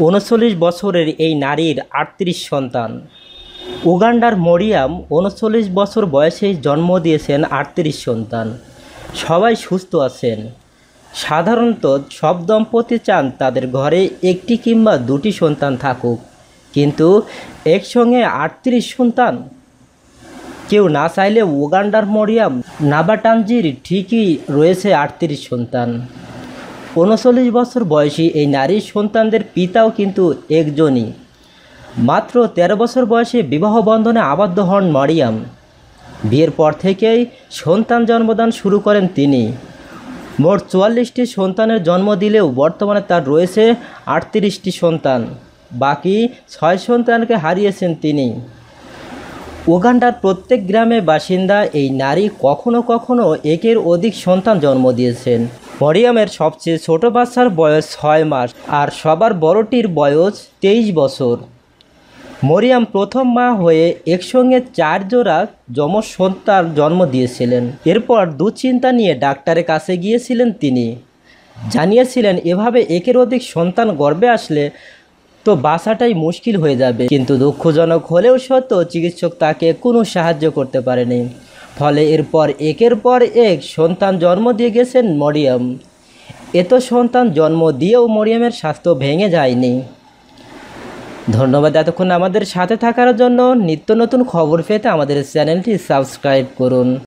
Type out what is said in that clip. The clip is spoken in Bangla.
উনচল্লিশ বছরের এই নারীর আটত্রিশ সন্তান। উগান্ডার মরিয়াম উনচল্লিশ বছর বয়সেই জন্ম দিয়েছেন আটত্রিশ সন্তান। সবাই সুস্থ আছেন। সাধারণত সব দম্পতি চান তাদের ঘরে একটি কিংবা দুটি সন্তান থাকুক। কিন্তু একসঙ্গে আটত্রিশ সন্তান? কেউ না চাইলে উগান্ডার মরিয়াম নাবাটানজির ঠিকই রয়েছে আটত্রিশ সন্তান। উনচল্লিশ বছর বয়সী এই নারীর সন্তানদের পিতাও কিন্তু একজনই। মাত্র ১৩ বছর বয়সে বিবাহ বন্ধনে আবদ্ধ হন মরিয়াম। বিয়ের পর থেকেই সন্তান জন্মদান শুরু করেন তিনি। মোট চুয়াল্লিশটি সন্তানের জন্ম দিলেও বর্তমানে তার রয়েছে আটত্রিশটি সন্তান। বাকি ছয় সন্তানকে হারিয়েছেন তিনি। উগান্ডার প্রত্যেক গ্রামে বাসিন্দা এই নারী কখনো কখনো একের অধিক সন্তান জন্ম দিয়েছেন। মরিয়ামের সবচেয়ে ছোট বাচ্চার বয়স ছয় মাস আর সবার বড়টির বয়স তেইশ বছর। মরিয়াম প্রথম মা হয়ে একসঙ্গে চার জোড়া যমজ সন্তান জন্ম দিয়েছিলেন। এরপর দুশ্চিন্তা নিয়ে ডাক্তারের কাছে গিয়েছিলেন তিনি। জানিয়েছিলেন, এভাবে একের অধিক সন্তান গর্বে আসলে তো বাসাটাই মুশকিল হয়ে যাবে। কিন্তু দুঃখজনক হলেও সত্ত্বেও চিকিৎসক তাকে কোনো সাহায্য করতে পারেনি। ফলে এরপর একের পর এক সন্তান জন্ম দিয়ে গেছেন মরিয়ম। এত সন্তান জন্ম দিয়েও মরিয়মের স্বাস্থ্য ভেঙে যায়নি। ধন্যবাদ এতক্ষণ আমাদের সাথে থাকার জন্য। নিত্য নতুন খবর পেতে আমাদের চ্যানেলটি সাবস্ক্রাইব করুন।